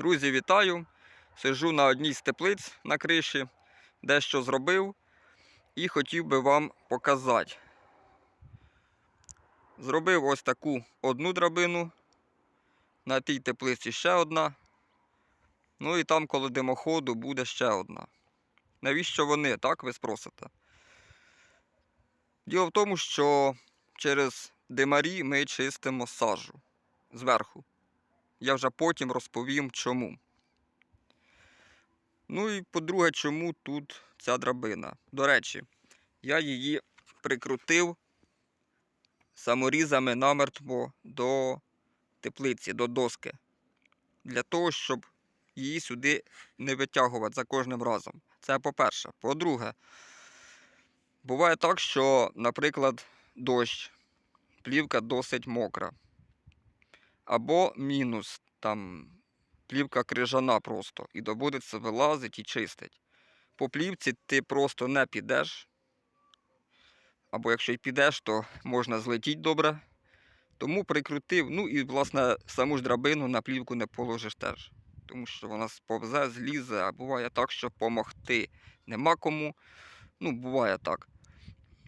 Друзі, вітаю! Сижу на одній з теплиць на криші, дещо зробив і хотів би вам показати. Зробив ось таку одну драбину, на тій теплиці ще одна. Ну і там коло димоходу буде ще одна. Навіщо вони, так ви спросите? Діло в тому, що через димарі ми чистимо сажу зверху. Я вже потім розповім чому. Ну і по-друге, чому тут ця драбина. До речі, я її прикрутив саморізами намертво до теплиці, до доски. Для того, щоб її сюди не витягувати за кожним разом. Це по-перше. По-друге, буває так, що, наприклад, дощ, плівка досить мокра. Або мінус, там плівка крижана просто, і доводиться вилазить і чистить. По плівці ти просто не підеш. Або якщо й підеш, то можна злетіти добре. Тому прикрутив, ну і, власне, саму ж драбину на плівку не положиш теж. Тому що вона сповзе, злізе, а буває так, що помогти нема кому. Ну, буває так.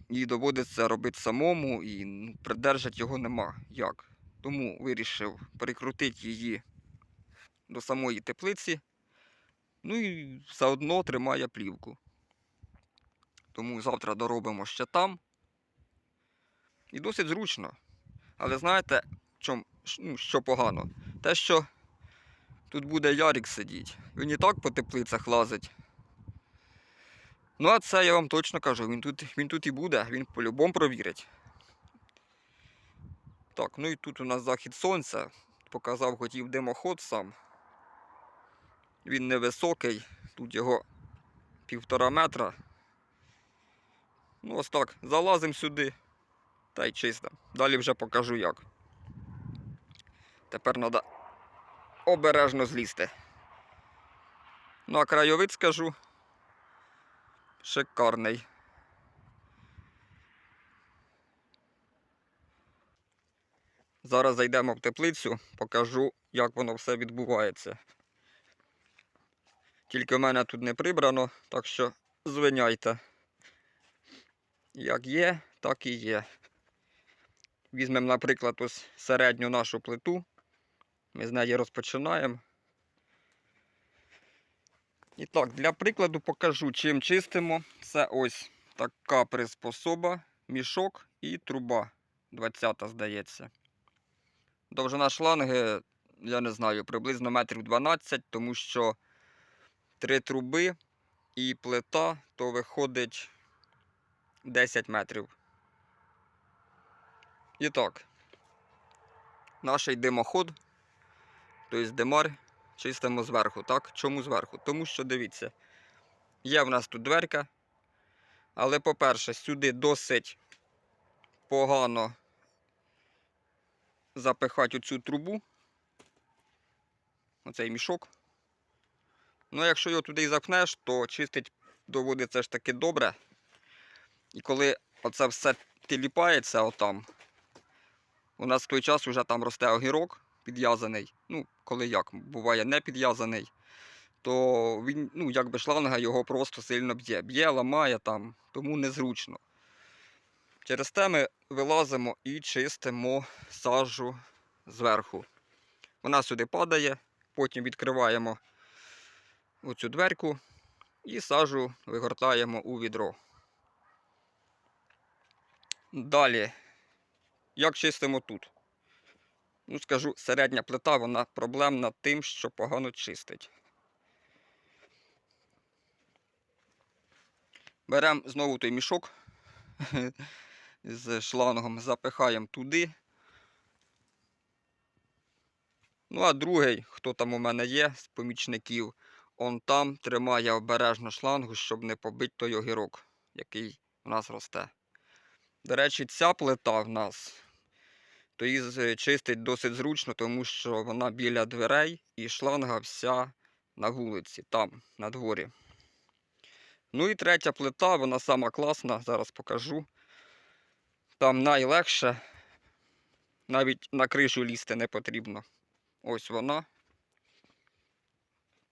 І доводиться робити самому, і ну, придержати його нема як. Тому вирішив прикрутити її до самої теплиці. Ну і заодно тримає плівку. Тому завтра доробимо ще там. І досить зручно. Але знаєте, чом, ну, що погано? Те, що тут буде Ярик сидіти. Він і так по теплицях лазить. Ну, а це я вам точно кажу, він тут, він тут і буде, він по-любому провірить. Так, ну і тут у нас захід сонця. Показав, хотів димоход сам. Він невисокий, тут його півтора метра. Ну, ось так, залазимо сюди та й чисто. Далі вже покажу як. Тепер треба обережно злізти. Ну, а краєвид скажу. Шикарний. Зараз зайдемо в теплицю, покажу, як воно все відбувається. Тільки в мене тут не прибрано, так що звиняйте. Як є, так і є. Візьмемо, наприклад, ось середню нашу плиту. Ми з неї розпочинаємо. І так, для прикладу покажу, чим чистимо. Це ось така приспособа, мішок і труба. 20 здається. Довжина шланги, я не знаю, приблизно метрів 12, тому що три труби і плита, то виходить 10 метрів. І так, наш димоход, тобто димар, чистимо зверху. Так? Чому зверху? Тому що дивіться, є в нас тут дверка, але, по-перше, сюди досить погано запихати оцю трубу, оцей мішок. Ну, якщо його туди і запхнеш, то чистить доводиться ж таки добре. І коли оце все тіліпається отам, у нас в той час вже там росте огірок підв'язаний. Ну, коли як, буває не підв'язаний, то він, ну, якби шланга його просто сильно б'є. Б'є, ламає там, тому незручно. Через те ми вилазимо і чистимо сажу зверху. Вона сюди падає, потім відкриваємо оцю дверку і сажу вигортаємо у відро. Далі, як чистимо тут? Ну, скажу, середня плита, вона проблемна тим, що погано чистить. Беремо знову той мішок з шлангом, запихаємо туди. Ну, а другий, хто там у мене є з помічників, он там тримає обережно шлангу, щоб не побити той огірок, який у нас росте. До речі, ця плита в нас, то її чистить досить зручно, тому що вона біля дверей і шланга вся на вулиці, там, на дворі. Ну і третя плита, вона сама класна, зараз покажу. Там найлегше, навіть на кришу лізти не потрібно. Ось вона.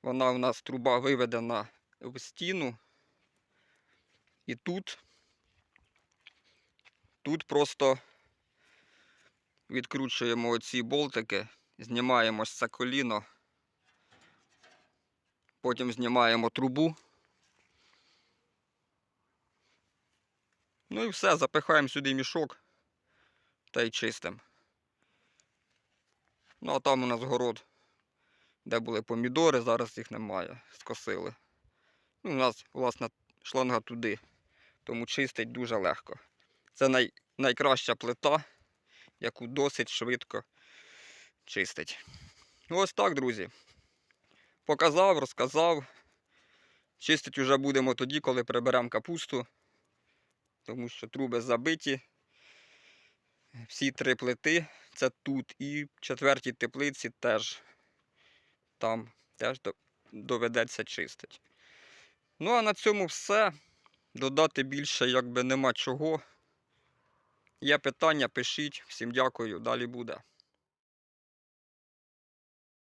Вона у нас труба виведена в стіну. І тут, тут просто відкручуємо оці болтики, знімаємо це коліно, потім знімаємо трубу. Ну і все, запихаємо сюди мішок та й чистимо. Ну, а там у нас город, де були помідори, зараз їх немає, скосили. Ну, у нас, власне, шланга туди, тому чистить дуже легко. Це най, найкраща плита, яку досить швидко чистить. Ну, ось так, друзі. Показав, розказав. Чистить уже будемо тоді, коли приберемо капусту, тому що труби забиті. Всі три плити це тут. І в четвертій теплиці теж там теж доведеться чистити. Ну, а на цьому все. Додати більше якби нема чого. Є питання, пишіть. Всім дякую, далі буде.